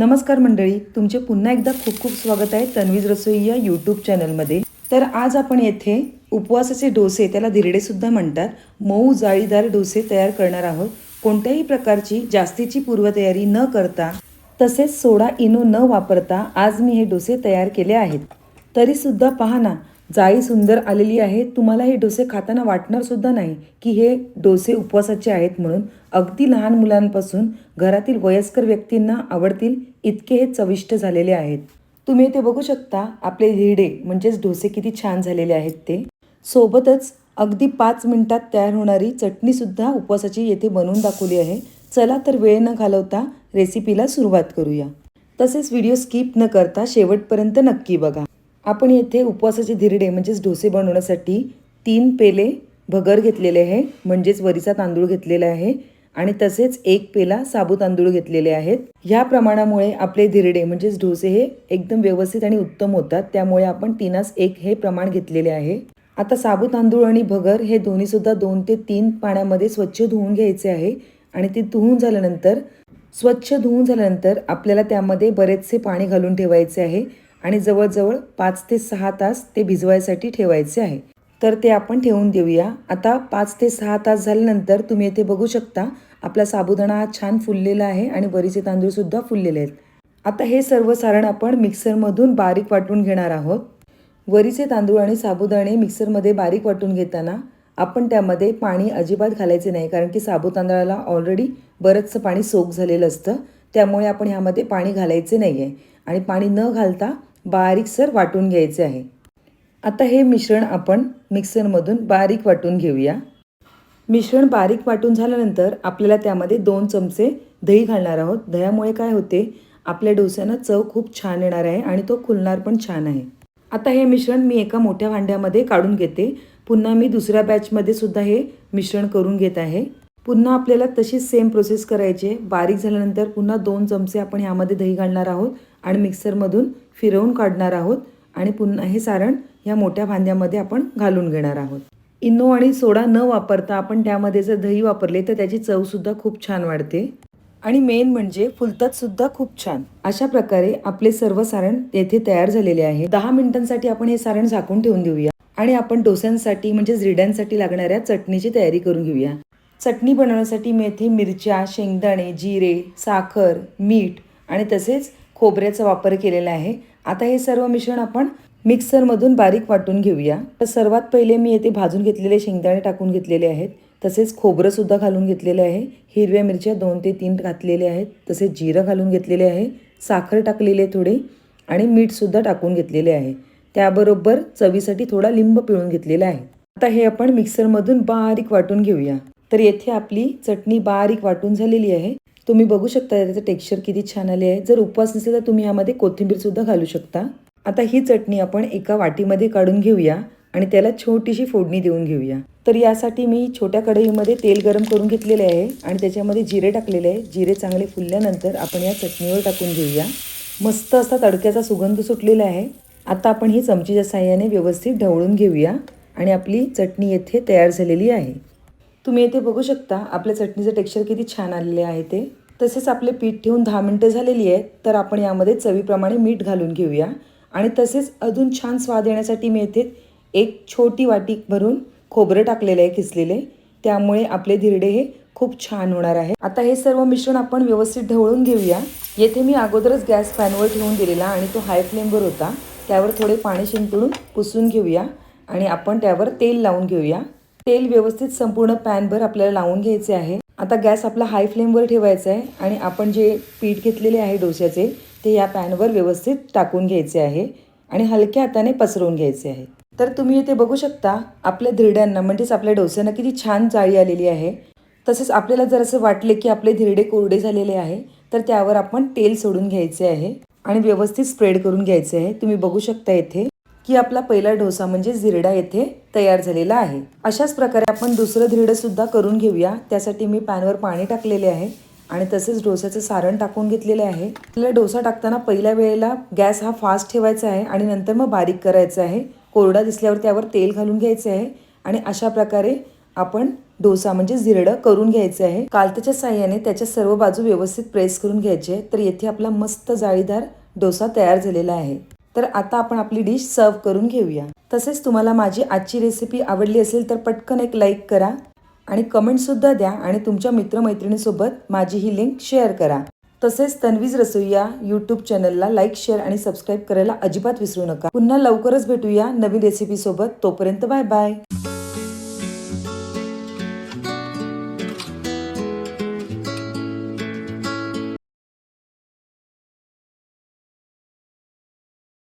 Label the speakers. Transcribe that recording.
Speaker 1: नमस्कार मंडळी तुमचे पुन्हा एकदा खूप खूप स्वागत आहे तन्वीज रसोई या यूट्यूब चॅनलमध्ये तर आज आपण येथे उपवासाचे डोसे त्याला धिरडेसुद्धा म्हणतात मऊ जाळीदार डोसे तयार करणार आहोत. कोणत्याही प्रकारची जास्तीची पूर्वतयारी न करता तसेच सोडा इनो न वापरता आज मी हे डोसे तयार केले आहेत. तरी सुद्धा पहा ना जाळी सुंदर आलेली आहे. तुम्हाला हे डोसे खाताना वाटणार सुद्धा नाही की हे डोसे उपवासाचे आहेत म्हणून. अगदी लहान मुलांपासून घरातील वयस्कर व्यक्तींना आवडतील इतके हे चविष्ट झालेले आहेत. तुम्ही इथे बघू शकता आपले धिरडे म्हणजेच डोसे किती छान झालेले आहेत ते. सोबतच अगदी पाच मिनिटात तयार होणारी चटणीसुद्धा उपवासाची येथे बनवून दाखवली आहे. चला तर वेळ न घालवता रेसिपीला सुरुवात करूया. तसेच व्हिडिओ स्किप न करता शेवटपर्यंत नक्की बघा. आपण येथे उपवासाचे धिरडे म्हणजेच डोसे बनवण्यासाठी तीन पेले भगर घेतलेले आहे म्हणजेच वरीचा तांदूळ घेतलेला आहे. आणि तसेच एक पेला साबू तांदूळ घेतलेले आहेत. ह्या प्रमाणामुळे आपले धिरडे म्हणजेच डोसे हे एकदम व्यवस्थित आणि उत्तम होतात. त्यामुळे आपण तीनास एक हे प्रमाण घेतलेले आहे. आता साबू तांदूळ आणि भगर हे दोन्ही सुद्धा दोन ते तीन पाण्यामध्ये स्वच्छ धुवून घ्यायचे आहे. आणि ते धुवून झाल्यानंतर स्वच्छ धुवून झाल्यानंतर आपल्याला त्यामध्ये बरेचसे पाणी घालून ठेवायचे आहे. आणि जवळजवळ पाच ते सहा तास ते भिजवायसाठी ठेवायचे आहे. तर ते आपण ठेवून देऊया. आता पाच ते सहा तास झाल्यानंतर तुम्ही येथे बघू शकता आपला साबुदाणा हा छान फुललेला आहे आणि वरीचे तांदूळसुद्धा फुललेले आहेत. आता हे सर्व सारण आपण मिक्सरमधून बारीक वाटून घेणार आहोत. वरीचे तांदूळ आणि साबुदाणे मिक्सरमध्ये बारीक वाटून घेताना आपण त्यामध्ये पाणी अजिबात घालायचे नाही कारण की साबू तांदळाला ऑलरेडी बरंचसं पाणी सोक झालेलं असतं. त्यामुळे आपण ह्यामध्ये पाणी घालायचे नाही आहे आणि पाणी न घालता बारीकसर वाटून घ्यायचे आहे. आता हे मिश्रण आपण मिक्सरमधून बारीक वाटून घेऊया. मिश्रण बारीक वाटून झाल्यानंतर आपल्याला त्यामध्ये दोन चमचे दही घालणार आहोत. दह्यामुळे काय होते? आपल्या डोस्यांना चव खूप छान येणार आहे आणि तो खुलणार पण छान आहे. आता हे मिश्रण मी एका मोठ्या भांड्यामध्ये काढून घेते. पुन्हा मी दुसऱ्या बॅचमध्ये सुद्धा हे मिश्रण करून घेत आहे. पुन्हा आपल्याला तशीच सेम प्रोसेस करायची आहे. बारीक झाल्यानंतर पुन्हा दोन चमचे आपण ह्यामध्ये दही घालणार आहोत आणि मिक्सरमधून फिरवून काढणार आहोत. आणि पुन्हा हे सारण ह्या मोठ्या भांड्यामध्ये आपण घालून घेणार आहोत. इनो आणि सोडा न वापरता आपण त्यामध्ये जर दही वापरले तर त्याची चवसुद्धा खूप छान वाढते. आणि मेन म्हणजे फुलतात सुद्धा खूप छान. अशा प्रकारे आपले सर्व सारण येथे तयार झालेले आहे. दहा मिनिटांसाठी आपण हे सारण झाकून ठेवून देऊया. आणि आपण डोस्यांसाठी म्हणजे रिड्यांसाठी लागणाऱ्या चटणीची तयारी करून घेऊया. चटणी बनवण्यासाठी मी येथे मिरच्या शेंगदाणे जिरे साखर मीठ आणि तसेच खोबऱ्याचा वापर केलेला आहे. आता हे सर्व मिश्रण आपण मिक्सरमधून बारीक वाटून घेऊया. तर सर्वात पहिले मी येथे भाजून घेतलेले शेंगदाणे टाकून घेतलेले आहेत. तसेच खोबरंसुद्धा घालून घेतलेले आहे. हिरव्या मिरच्या दोन ते तीन घातलेले आहेत. तसेच जिरं घालून घेतलेले आहे. साखर टाकलेली आहे थोडी आणि मीठसुद्धा टाकून घेतलेले आहे. त्याबरोबर चवीसाठी थोडा लिंब पिळून घेतलेला आहे. आता हे आपण मिक्सरमधून बारीक वाटून घेऊया. तर येथे आपली चटणी बारीक वाटून झालेली आहे. तुम्ही बघू शकता त्याचं टेक्स्चर किती छान आले आहे. जर उपवास नसेल तर तुम्ही यामध्ये कोथिंबीरसुद्धा घालू शकता. आता ही चटणी आपण एका वाटीमध्ये काढून घेऊया आणि त्याला छोटीशी फोडणी देऊन घेऊया. तर यासाठी मी छोट्या कढईमध्ये तेल गरम करून घेतलेले आहे आणि त्याच्यामध्ये जिरे टाकलेले आहे. जिरे चांगले फुलल्यानंतर आपण या चटणीवर टाकून घेऊया. मस्त असा तडक्याचा सुगंध सुटलेला आहे. आता आपण ही चमचीच्या साह्याने व्यवस्थित ढवळून घेऊया आणि आपली चटणी येथे तयार झालेली आहे. तुम्ही येथे बघू शकता आपल्या चटणीचं टेक्स्चर किती छान आलेले आहे ते. तसेच आपले पीठ ठेवून दहा मिनटं झालेली आहेत. तर आपण यामध्ये चवीप्रमाणे मीठ घालून घेऊया. आणि तसेच अजून छान स्वाद येण्यासाठी मी येथे एक छोटी वाटी भरून खोबरं टाकलेलं आहे किसलेले. त्यामुळे आपले धिरडे हे खूप छान होणार आहे. आता हे सर्व मिश्रण आपण व्यवस्थित ढवळून घेऊया. येथे मी अगोदरच गॅस पॅनवर ठेवून दिलेला आणि तो हाय फ्लेमवर होता. त्यावर थोडे पाणी शिंपडून पुसून घेऊया आणि आपण त्यावर तेल लावून घेऊया. तेल व्यवस्थित संपूर्ण पॅनभर आपल्याला लावून घ्यायचे आहे. आता गॅस आपला हाय फ्लेमवर ठेवायचा आहे आणि आपण जे पीठ घेतलेले आहे डोश्याचे ते या पॅनवर व्यवस्थित टाकून घ्यायचे आहे आणि हलक्या हाताने पसरवून घ्यायचे आहे. तर तुम्ही इथे बघू शकता आपल्या धिरड्यांना म्हणजेच आपल्या डोस्यांना किती छान जाळी आलेली आहे. तसेच आपल्याला जर असं वाटले की आपले धिरडे कोरडे झालेले आहे तर त्यावर आपण तेल सोडून घ्यायचे आहे आणि व्यवस्थित स्प्रेड करून घ्यायचे आहे. तुम्ही बघू शकता येथे की आपला पहिला डोसा म्हणजे झिरडा येथे तयार झालेला आहे. अशाच प्रकारे आपण दुसरं धिरडं सुद्धा करून घेऊया. त्यासाठी मी पॅनवर पाणी टाकलेले आहे. आणि तसेच डोस्याचं सारण टाकून घेतलेले आहे. आपल्याला डोसा टाकताना पहिल्या वेळेला गॅस हा फास्ट ठेवायचा आहे आणि नंतर मग बारीक करायचा आहे. कोरडा दिसल्यावर त्यावर तेल घालून घ्यायचे आहे आणि अशा प्रकारे आपण डोसा म्हणजे झिरडं करून घ्यायचं आहे. कालत्याच्या साह्याने त्याच्या सर्व बाजू व्यवस्थित प्रेस करून घ्यायचे तर येथे आपला मस्त जाळीदार डोसा तयार झालेला आहे. तर आता आपण आपली डिश सर्व करून घेऊया. तसेच तुम्हाला माझी आजची रेसिपी आवडली असेल तर पटकन एक लाईक करा. आणि कमेंटसुद्धा द्या आणि तुमच्या मित्रमैत्रिणीसोबत माझी ही लिंक शेअर करा. तसेच तन्वीज रसोईया यूट्यूब चॅनलला लाईक शेअर आणि सबस्क्राईब करायला अजिबात विसरू नका. पुन्हा लवकरच भेटूया नवीन रेसिपीसोबत तोपर्यंत बाय बाय